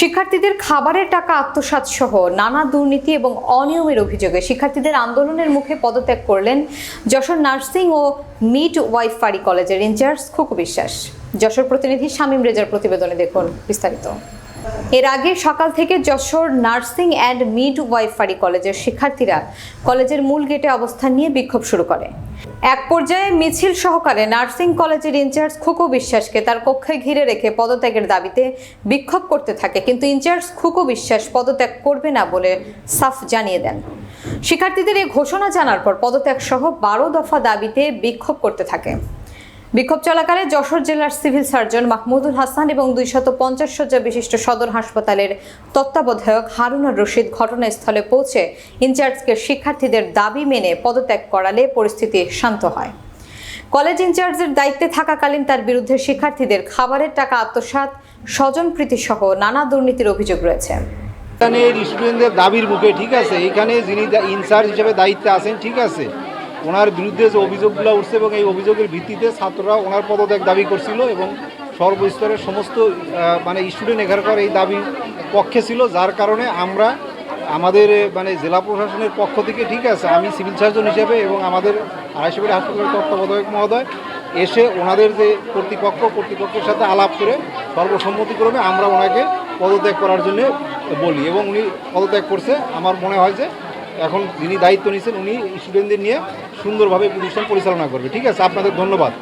শিক্ষার্থীদের খাবারের টাকা আত্মসাৎ সহ নানা দুর্নীতি এবং অনিয়মের অভিযোগে শিক্ষার্থীদের আন্দোলনের মুখে পদত্যাগ করলেন যশোর নার্সিং ও মিড ওয়াইফারি কলেজের ইনচার্জ খুকু বিশ্বাস। যশোর প্রতিনিধি শামীম রেজার প্রতিবেদনে দেখুন বিস্তারিত। এর আগে সকাল থেকে Jessore nursing and midwifery কলেজের শিক্ষার্থীরা কলেজের মূল গেটে অবস্থান নিয়ে বিক্ষোভ শুরু করে। এক পর্যায়ে মিছিল সহকারে নার্সিং কলেজের ইনচার্জ খুকু বিশ্বাসকে তার কক্ষে ঘিরে রেখে পদত্যাগের দাবিতে বিক্ষোভ করতে থাকে, কিন্তু ইনচার্জ খুকু বিশ্বাস পদত্যাগ করবে না বলে সাফ জানিয়ে দেন। শিক্ষার্থীদের এই ঘোষণা জানার পর পদত্যাগ সহ বারো দফা দাবিতে বিক্ষোভ করতে থাকে। বিক্ষোভ চলাকালে যশোর জেলার সিভিল সার্জন মাহমুদুল হাসান এবং দুইশত পঞ্চাশ শয্যা বিশিষ্ট সদর হাসপাতালের তত্ত্বাবধায়ক হারুনার রশিদ ঘটনাস্থলে পৌঁছে ইনচার্জকে শিক্ষার্থীদের দাবি মেনে পদত্যাগ করালে পরিস্থিতি শান্ত হয়। কলেজ ইনচার্জের দায়িত্বে থাকাকালীন তার বিরুদ্ধে শিক্ষার্থীদের খাবারের টাকা আত্মসাৎ স্বজনপ্রীতি সহ নানা দুর্নীতির অভিযোগ রয়েছে। এখানে স্টুডেন্টদের দাবির মুখে ঠিক আছে, এখানে যিনি ইনচার্জ হিসেবে দায়িত্বে আছেন, ঠিক আছে। ওনার বিরুদ্ধে যে অভিযোগগুলো উঠছে এবং এই অভিযোগের ভিত্তিতে ছাত্ররা ওনার পদত্যাগ দাবি করছিল এবং সর্বস্তরের সমস্ত মানে স্টুডেন্ট এখানকার এই দাবির পক্ষে ছিল, যার কারণে আমরা আমাদের মানে জেলা প্রশাসনের পক্ষ থেকে, ঠিক আছে, আমি সিভিল সার্জন হিসেবে এবং আমাদের আড়াইশোবাড়ি হাসপাতালের তত্ত্বাবধায়ক মহোদয় এসে ওনাদের যে কর্তৃপক্ষ, কর্তৃপক্ষের সাথে আলাপ করে সর্বসম্মতিক্রমে আমরা ওনাকে পদত্যাগ করার জন্য বলি এবং উনি পদত্যাগ করছে। আমার মনে হয় যে এখন যিনি দায়িত্ব নিয়েছেন, উনি স্টুডেন্টদের নিয়ে সুন্দরভাবে প্রতিষ্ঠান পরিচালনা করবে। ঠিক আছে? আপনাদের ধন্যবাদ।